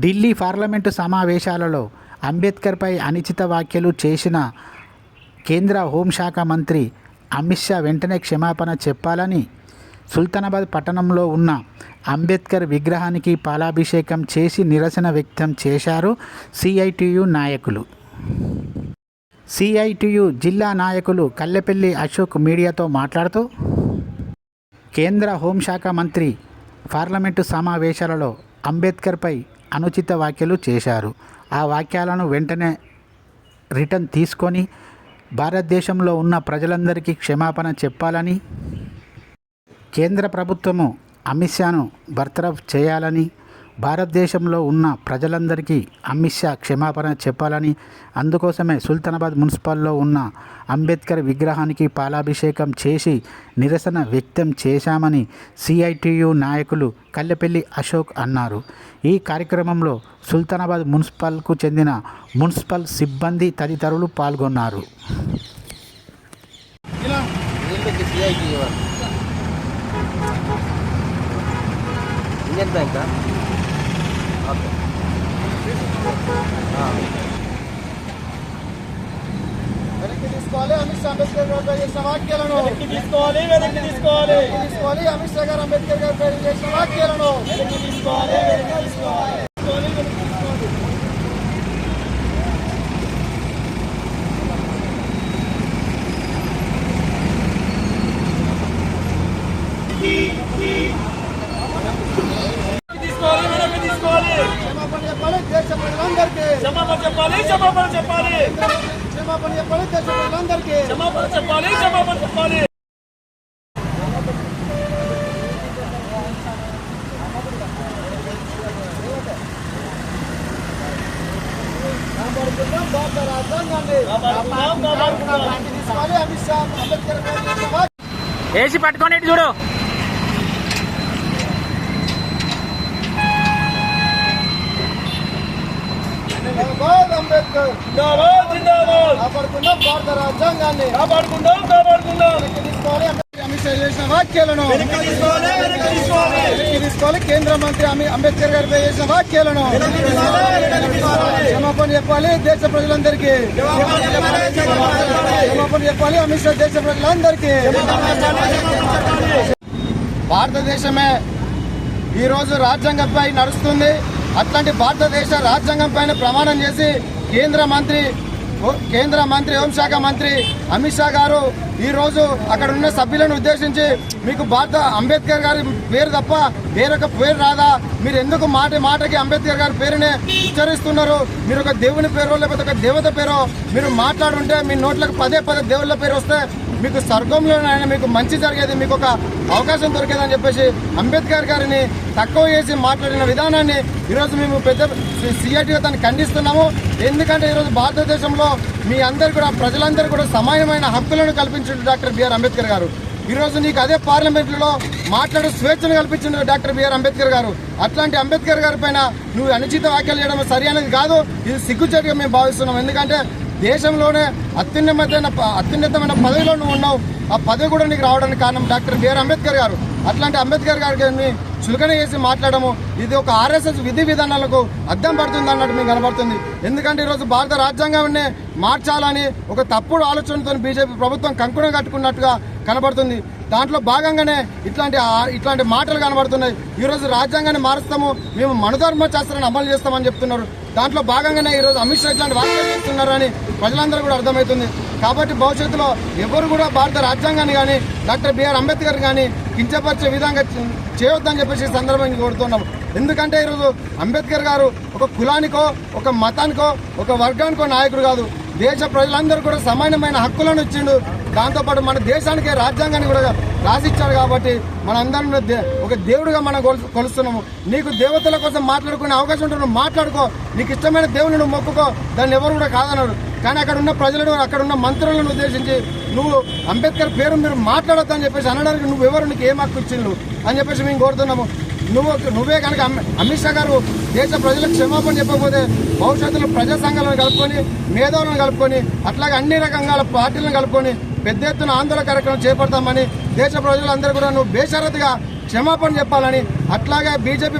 Delhi parliament సమావేశాలలో అంబేద్కర్పై అనుచిత వ్యాఖ్యలు చేసిన కేంద్ర హోంశాఖ మంత్రి అమిత్ షా వెంటనే క్షమాపణ చెప్పాలని సుల్తానాబాద్ పట్టణంలో ఉన్న అంబేద్కర్ విగ్రహానికి పాలాభిషేకం చేసి నిరసన వ్యక్తం చేశారు సిఐటియు నాయకులు. సిఐటియు జిల్లా నాయకులు కల్లెపల్లి అశోక్ మీడియాతో మాట్లాడుతూ కేంద్ర హోంశాఖ మంత్రి పార్లమెంటు సమావేశాలలో అంబేద్కర్పై అనుచిత వ్యాఖ్యలు చేశారు. ఆ వాక్యాలను వెంటనే రిటర్న్ తీసుకొని భారతదేశంలో ఉన్న ప్రజలందరికీ క్షమాపణ చెప్పాలని కేంద్ర ప్రభుత్వము అమిత్ షాను బర్తరఫ్ చేయాలని భారతదేశంలో ఉన్న ప్రజలందరికీ అమిత్ షా క్షమాపణ చెప్పాలని అందుకోసమే సుల్తానాబాద్ మున్సిపల్లో ఉన్న అంబేద్కర్ విగ్రహానికి పాలాభిషేకం చేసి నిరసన వ్యక్తం చేశామని సిఐటియు నాయకులు కల్లెపల్లి అశోక్ అన్నారు. ఈ కార్యక్రమంలో సుల్తానాబాద్ మున్సిపల్కు చెందిన మున్సిపల్ సిబ్బంది తదితరులు పాల్గొన్నారు. ఇండియన్ బ్యాంకా? వెనక్కి తీసుకోవాలి. అమిత్ షా అంబేద్కర్ గారు చేసిన వాక్యాలను. వెనక్కి తీసుకోవాలి వెనక్కి తీసుకోవాలి. తీసుకోవాలి. అమిత్ షా గారు అంబేద్కర్ గారు చేసిన వాక్యాలను వెనక్కి తీసుకోవాలి వెనక్కి తీసుకోవాలి క్షమాపణ చెప్పాలి దేశ ప్రజలందరికీ క్షమాపణ చెప్పాలి క్షమాపణ చెప్పాలి క్షమాపణ చెప్పాలి దేశ ప్రజలందరికీ క్షమాపణ చెప్పాలి క్షమాపణ చెప్పాలి కాపాడుకుందాం భారత రాజ్యాంగాన్ని కాపాడుకుందాం, కాపాడుకుందాం. వెనక్కి తీసుకోవాలి అమిత్ షా అంబేద్కర్ పేరు చేసిన వాక్యాలను వేసి పట్టుకొని చూడు జిందాబాద్ అంబేద్కర్. జిందాబాద్ జిందాబాద్. కాపాడుకుందాం భారత రాజ్యాంగాన్ని. కాపాడుకుందాం కాపాడుకుందాం. తీసుకోవాలి అమిత్ షా చేసిన వాక్యాలను తీసుకోవాలి కేంద్ర మంత్రి అంబేద్కర్ గారి చేసిన వాక్యాలను క్షమాపణ చెప్పాలి దేశ ప్రజలందరికీ. క్షమాపణ చెప్పాలి అమిత్ షా దేశ ప్రజలందరికీ. భారతదేశమే ఈరోజు రాజ్యాంగంపై నడుస్తుంది. అట్లాంటి భారతదేశ రాజ్యాంగం పైన ప్రమాణం చేసి కేంద్ర మంత్రి కేంద్ర మంత్రి హోంశాఖ మంత్రి అమిత్ షా గారు ఈరోజు అక్కడ ఉన్న సభ్యులను ఉద్దేశించి మీకు భారత అంబేద్కర్ గారి పేరు తప్ప వేరొక పేరు రాదా? మీరు ఎందుకు మాట మాటకి అంబేద్కర్ గారి పేరునే ఉచ్చరిస్తున్నారు? మీరు ఒక దేవుని పేరు లేకపోతే ఒక దేవత పేరు? మీరు మాట్లాడుంటే మీ నోట్లకు పదే పదే దేవుళ్ళ పేరు వస్తే మీకు స్వర్గంలోనైనా మీకు మంచి జరిగేది మీకు ఒక అవకాశం దొరికేదని చెప్పేసి అంబేద్కర్ గారిని తక్కువ చేసి మాట్లాడిన విధానాన్ని ఈరోజు మేము పెద్ద సిఐటిగా దాన్ని ఖండిస్తున్నాము. ఎందుకంటే ఈరోజు భారతదేశంలో మీ అందరు కూడా ప్రజలందరూ కూడా సమానమైన హక్కులను కల్పించిన డాక్టర్ బిఆర్ అంబేద్కర్ గారు. ఈరోజు నీకు అదే పార్లమెంట్లో మాట్లాడే స్వేచ్ఛను కల్పించిన డాక్టర్ బిఆర్ అంబేద్కర్ గారు. అట్లాంటి అంబేద్కర్ గారి పైన నువ్వు అనుచిత వ్యాఖ్యలు చేయడం సరి అనేది కాదు. ఇది సిగ్గుచేటుగా మేము భావిస్తున్నాం. ఎందుకంటే దేశంలోనే అత్యున్నతమైన ప- అత్యున్నతమైన పదవిలో నువ్వు ఉన్నావు. ఆ పదవి కూడా నీకు రావడానికి కారణం డాక్టర్ బిఆర్ అంబేద్కర్ గారు. అట్లాంటి అంబేద్కర్ గారిని చులకన చేసి మాట్లాడము. ఇది ఒక ఆర్ఎస్ఎస్ విధి విధానాలకు అద్దం పడుతుంది అన్నట్టు మీకు కనబడుతుంది. ఎందుకంటే ఈరోజు భారత రాజ్యాంగాన్ని మార్చాలని ఒక తప్పుడు ఆలోచనతో బీజేపీ ప్రభుత్వం కంకుణం కట్టుకున్నట్టుగా కనబడుతుంది. దాంట్లో భాగంగానే ఇట్లాంటి ఇట్లాంటి మాటలు కనబడుతున్నాయి. ఈరోజు రాజ్యాంగాన్ని మారుస్తాము మేము మనుధర్మ శాస్త్రాన్ని అమలు చేస్తామని చెప్తున్నారు. దాంట్లో భాగంగానే ఈరోజు అమిత్ షా ఇట్లాంటి వ్యాఖ్యలు చేస్తున్నారని ప్రజలందరూ కూడా అర్థమవుతుంది. కాబట్టి భవిష్యత్తులో ఎవరు కూడా భారత రాజ్యాంగాన్ని కానీ డాక్టర్ బిఆర్ అంబేద్కర్ కానీ కించపరిచే విధంగా చేయొద్దని చెప్పేసి సందర్భంగా కోరుతున్నాం ఎందుకంటే ఈరోజు అంబేద్కర్ గారు ఒక కులానికో ఒక మతానికో ఒక వర్గానికో నాయకుడు కాదు. దేశ ప్రజలందరూ కూడా సమానమైన హక్కులను ఇచ్చిండు. దాంతోపాటు మన దేశానికి రాజ్యాంగాన్ని కూడా రాసిచ్చాడు కాబట్టి మనందరం దే- ఒక దేవుడిగా మనం కొలుస్తున్నాము. నీకు దేవతల కోసం మాట్లాడుకునే అవకాశం ఉంటుంది నువ్వు మాట్లాడుకో. నీకు ఇష్టమైన దేవుని నువ్వు మొక్కుకో. దాన్ని ఎవరు కూడా కాదన్నాడు కానీ అక్కడ ఉన్న ప్రజలను అక్కడ ఉన్న మంత్రులను ఉద్దేశించి నువ్వు అంబేద్కర్ పేరు మీరు మాట్లాడొద్దని చెప్పేసి అనడానికి నువ్వు ఎవరు నీకు ఏం హక్కు ఇచ్చిండు అని చెప్పేసి మేము కోరుతున్నాము. నువ్వు నువ్వే కనుక అమిత్ షా గారు దేశ ప్రజలకు క్షమాపణ చెప్పకపోతే భవిష్యత్తులో ప్రజా సంఘాలను కలుపుకొని మేధావులను కలుపుకొని అట్లాగే అన్ని రకాల పార్టీలను కలుపుకొని పెద్ద ఎత్తున ఆందోళన కార్యక్రమం చేపడతామని దేశ ప్రజలందరూ కూడా నువ్వు బేషరతుగా క్షమాపణ చెప్పాలని అట్లాగే బీజేపీ